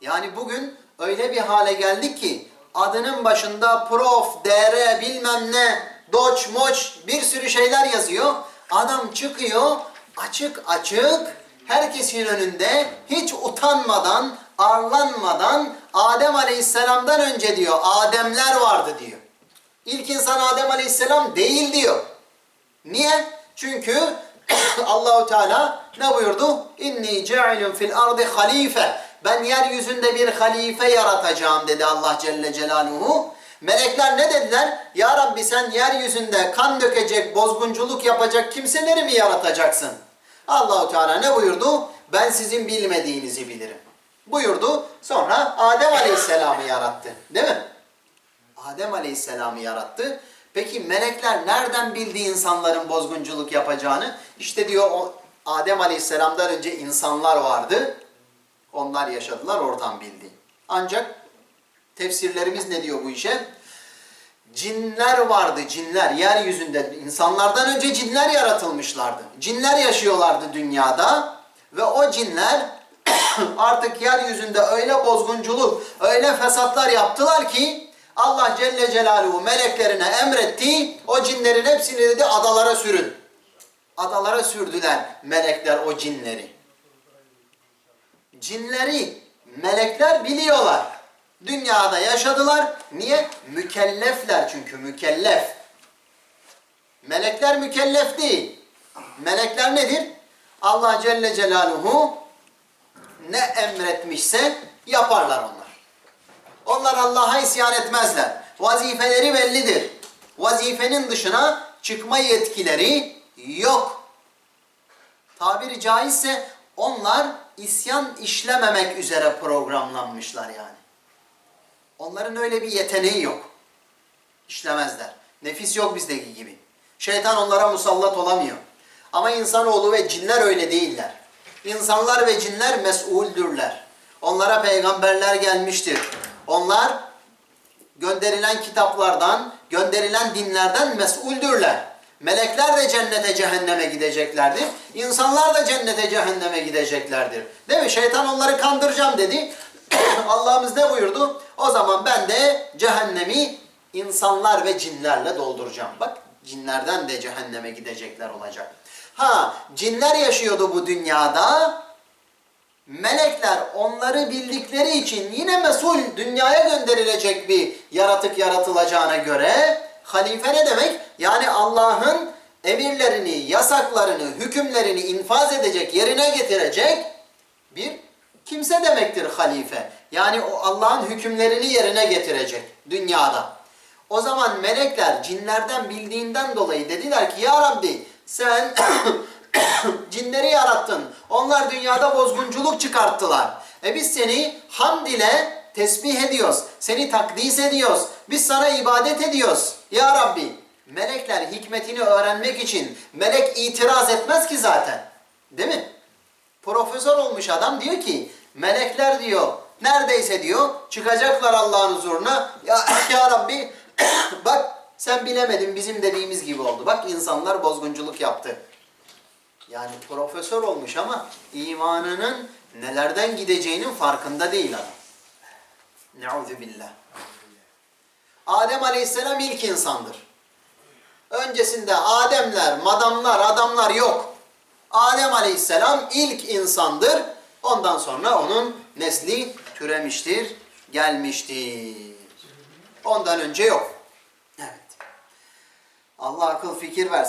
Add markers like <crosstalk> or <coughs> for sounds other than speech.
Yani bugün öyle bir hale geldik ki adının başında prof, dr bilmem ne, doç, moç bir sürü şeyler yazıyor. Adam çıkıyor açık açık herkesin önünde hiç utanmadan, arlanmadan Adem Aleyhisselam'dan önce diyor Ademler vardı diyor. İlk insan Adem Aleyhisselam değil diyor. Niye? Çünkü <coughs> Allahu Teala ne buyurdu? İnni ce'ilun fil ardı halife. Ben yeryüzünde bir halife yaratacağım dedi Allah Celle Celaluhu. Melekler ne dediler? Ya Rabbi sen yeryüzünde kan dökecek, bozgunculuk yapacak kimseleri mi yaratacaksın? Allahu Teala ne buyurdu? Ben sizin bilmediğinizi bilirim. Buyurdu. Sonra Adem Aleyhisselam'ı yarattı. Değil mi? Adem Aleyhisselam'ı yarattı. Peki melekler nereden bildi insanların bozgunculuk yapacağını? İşte diyor o Adem Aleyhisselam'dan önce insanlar vardı. Onlar yaşadılar, oradan bildi. Ancak tefsirlerimiz ne diyor bu işe? Cinler vardı, cinler yeryüzünde. insanlardan önce cinler yaratılmışlardı. Cinler yaşıyorlardı dünyada ve o cinler <clears throat> artık yeryüzünde öyle bozgunculuk, öyle fesatlar yaptılar ki Allah Celle Celaluhu meleklerine emretti. O cinlerin hepsini dedi adalara sürün. Adalara sürdüler melekler o cinleri. Cinleri melekler biliyorlar. Dünyada yaşadılar. Niye? Mükellefler çünkü mükellef. Melekler mükellef değil. Melekler nedir? Allah Celle Celaluhu ne emretmişse yaparlar onlar. Onlar Allah'a isyan etmezler. Vazifeleri bellidir. Vazifenin dışına çıkma yetkileri yok. Tabiri caizse onlar isyan işlememek üzere programlanmışlar yani. Onların öyle bir yeteneği yok. İşlemezler. Nefis yok bizdeki gibi. Şeytan onlara musallat olamıyor. Ama insanoğlu ve cinler öyle değiller. İnsanlar ve cinler mesuldürler. Onlara peygamberler gelmiştir. Onlar gönderilen kitaplardan, gönderilen dinlerden mesuldürler. Melekler de cennete cehenneme gideceklerdir. İnsanlar da cennete cehenneme gideceklerdir. Değil mi? Şeytan onları kandıracağım dedi. <coughs> Allah'ımız ne buyurdu? O zaman ben de cehennemi insanlar ve cinlerle dolduracağım. Bak cinlerden de cehenneme gidecekler olacak. Ha cinler yaşıyordu bu dünyada. Melekler onları bildikleri için yine mesul dünyaya gönderilecek bir yaratık yaratılacağına göre halife ne demek? Yani Allah'ın emirlerini, yasaklarını, hükümlerini infaz edecek, yerine getirecek bir kimse demektir halife. Yani o Allah'ın hükümlerini yerine getirecek dünyada. O zaman melekler cinlerden bildiğinden dolayı dediler ki ya Rabbi sen <coughs> cinleri yarattın. Onlar dünyada bozgunculuk çıkarttılar. E biz seni hamd ile tesbih ediyoruz. Seni takdis ediyoruz. Biz sana ibadet ediyoruz. Ya Rabbi melekler hikmetini öğrenmek için melek itiraz etmez ki zaten. Değil mi? Profesör olmuş adam diyor ki melekler diyor neredeyse diyor çıkacaklar Allah'ın huzuruna. Ya, <coughs> ya Rabbi <coughs> bak sen bilemedin bizim dediğimiz gibi oldu. Bak insanlar bozgunculuk yaptı. Yani profesör olmuş ama imanının nelerden gideceğinin farkında değil adam. Neuzu billah. Adem Aleyhisselam ilk insandır. Öncesinde Ademler, madamlar, adamlar yok. Adem Aleyhisselam ilk insandır. Ondan sonra onun nesli türemiştir, gelmiştir. Ondan önce yok. Evet. Allah akıl fikir versin.